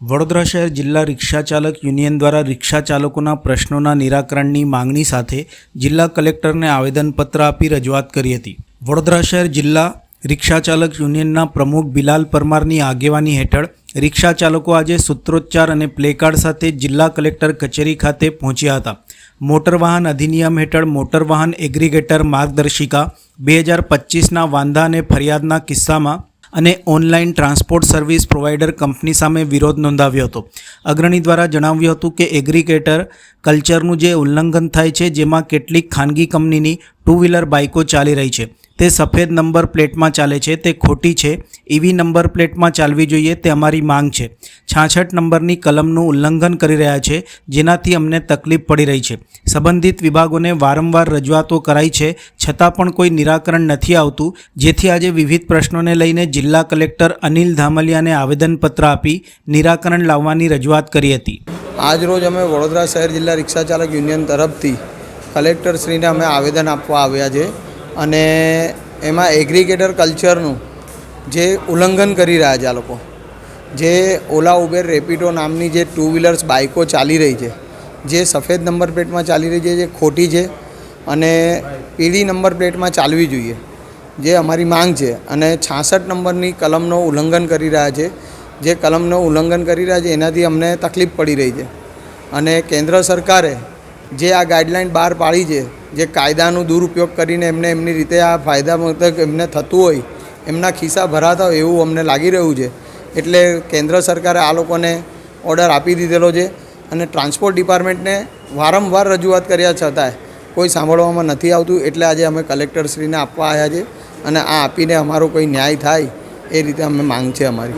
વડોદરા શહેર જિલ્લા રિક્ષા ચાલક યુનિયન દ્વારા રિક્ષા ચાલકોના પ્રશ્નોના નિરાકરણની માંગણી સાથે જિલ્લા કલેક્ટરને આવેદનપત્ર આપી રજૂઆત કરી હતી. વડોદરા શહેર જિલ્લા રિક્ષા ચાલક યુનિયનના પ્રમુખ બિલાલ પરમારની આગેવાની હેઠળ રિક્ષા ચાલકો આજે સૂત્રોચ્ચાર અને પ્લેકાર્ડ સાથે જિલ્લા કલેક્ટર કચેરી ખાતે પહોંચ્યા હતા. મોટર વાહન અધિનિયમ હેઠળ મોટર વાહન એગ્રીગેટર માર્ગદર્શિકા બે હજાર પચીસના વાંધા અને ફરિયાદના કિસ્સામાં અને online transport service provider company સામે વિરોધ નોંધાવ્યો હતો. અગ્રણી દ્વારા જણાવ્યું હતું કે એગ્રીગેટર કલ્ચરનું જે ઉલ્લંઘન થાય છે, જેમાં કેટલીક ખાનગી કંપનીની ટુ વ્હીલર બાઇકો ચાલી રહી છે. તે સફેદ નંબર પ્લેટમાં ચાલે છે, તે ખોટી છે એવી નંબર પ્લેટમાં ચાલવી જોઈએ તે અમારી માંગ છે. છાછઠ નંબરની કલમનું ઉલ્લંઘન કરી રહ્યા છે, જેનાથી અમને તકલીફ પડી રહી છે. સંબંધિત વિભાગોને વારંવાર રજૂઆતો કરાઈ છે, છતાં પણ કોઈ નિરાકરણ નથી આવતું. જેથી આજે વિવિધ પ્રશ્નોને લઈને જિલ્લા કલેક્ટર અનિલ ધામલિયાને આવેદનપત્ર આપી નિરાકરણ લાવવાની રજૂઆત કરી હતી. આજરોજ અમે વડોદરા શહેર જિલ્લા રિક્ષા ચાલક યુનિયન તરફથી કલેક્ટરશ્રીને અમે આવેદન આપવા આવ્યા છે અને એમાં એગ્રીગેટર કલ્ચરનું જે ઉલ્લંઘન કરી રહ્યા છે આ લોકો. જે ઓલા ઉબેર રેપિડો નામની જે ટુ વ્હીલર્સ બાઇકો ચાલી રહી છે, જે સફેદ નંબર પ્લેટમાં ચાલી રહી છે, જે ખોટી છે અને પીળી નંબર પ્લેટમાં ચાલવી જોઈએ. જે અમારી માંગ છે અને છાસઠ નંબરની કલમનો ઉલ્લંઘન કરી રહ્યા છે. જે કલમનું ઉલ્લંઘન કરી રહ્યા છે, એનાથી અમને તકલીફ પડી રહી છે. અને કેન્દ્ર સરકારે જે આ ગાઈડલાઇન બહાર પાડી છે, જે કાયદાનો દુરુપયોગ કરીને એમને એમની રીતે આ ફાયદા એમને થતું હોય એમના ખિસ્સા ભરાતા હોય એવું અમને લાગી રહ્યું છે. એટલે કેન્દ્ર સરકારે આ લોકોને ઓર્ડર આપી દીધેલો છે અને ટ્રાન્સપોર્ટ ડિપાર્ટમેન્ટને વારંવાર રજૂઆત કર્યા છતાંય કોઈ સાંભળવામાં નથી આવતું. એટલે આજે અમે કલેક્ટરશ્રીને આપવા આવ્યા છે અને આ આપીને અમારો કોઈ ન્યાય થાય એ રીતે અમે માંગ છે અમારી.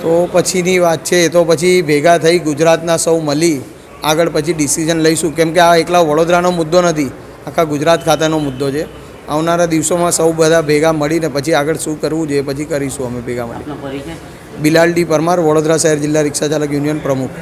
તો? પછીની વાત છે. એ તો પછી ભેગા થઈ ગુજરાતના સૌ મળી આગળ પછી ડિસિઝન લઈશું. કેમ કે આ એકલા વડોદરાનો મુદ્દો નથી. આખા ગુજરાત ખાતાનો મુદ્દો છે. આવનારા દિવસોમાં સૌ બધા ભેગા મળીને પછી આગળ શું કરવું જોઈએ પછી કરીશું અમે ભેગા મળી બિલાલ ડી પરમાર વડોદરા શહેર જિલ્લા રિક્ષા ચાલક યુનિયન પ્રમુખ.